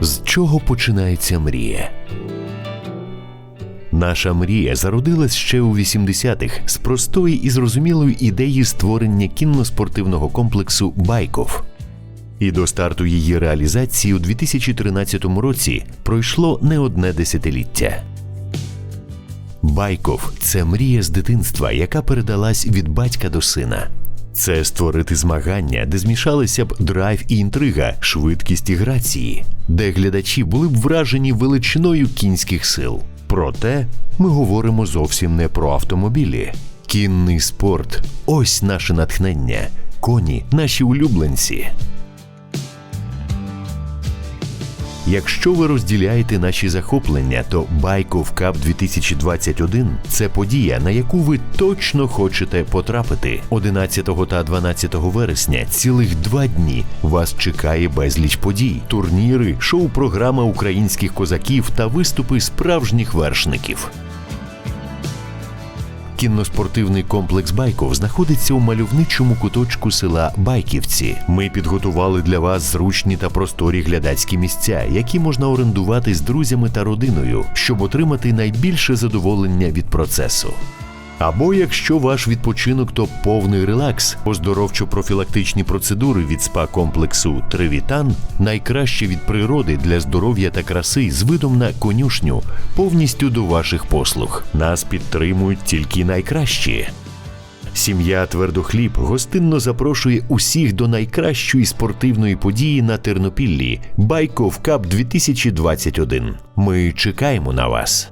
З чого починається мрія? Наша мрія зародилась ще у 80-х з простої і зрозумілої ідеї створення кінно-спортивного комплексу Байков. І до старту її реалізації у 2013 році пройшло не одне десятиліття. Байков це мрія з дитинства, яка передалась від батька до сина. Це створити змагання, де змішалися б драйв і інтрига, швидкість і грації, де глядачі були б вражені величиною кінських сил. Проте ми говоримо зовсім не про автомобілі. Кінний спорт ось наше натхнення, коні наші улюбленці. Якщо ви розділяєте наші захоплення, то Байков Cup 2021 – це подія, на яку ви точно хочете потрапити. 11 та 12 вересня цілих два дні вас чекає безліч подій, турніри, шоу-програма українських козаків та виступи справжніх вершників. Кінноспортивний комплекс Байков знаходиться у мальовничому куточку села Байківці. Ми підготували для вас зручні та просторі глядацькі місця, які можна орендувати з друзями та родиною, щоб отримати найбільше задоволення від процесу. Або якщо ваш відпочинок то повний релакс, оздоровчо-профілактичні процедури від спа-комплексу Тривітан найкраще від природи для здоров'я та краси з видом на конюшню повністю до ваших послуг. Нас підтримують тільки найкращі. Сім'я Твердохліб гостинно запрошує усіх до найкращої спортивної події на Тернопіллі Байков Кап 2021. Ми чекаємо на вас.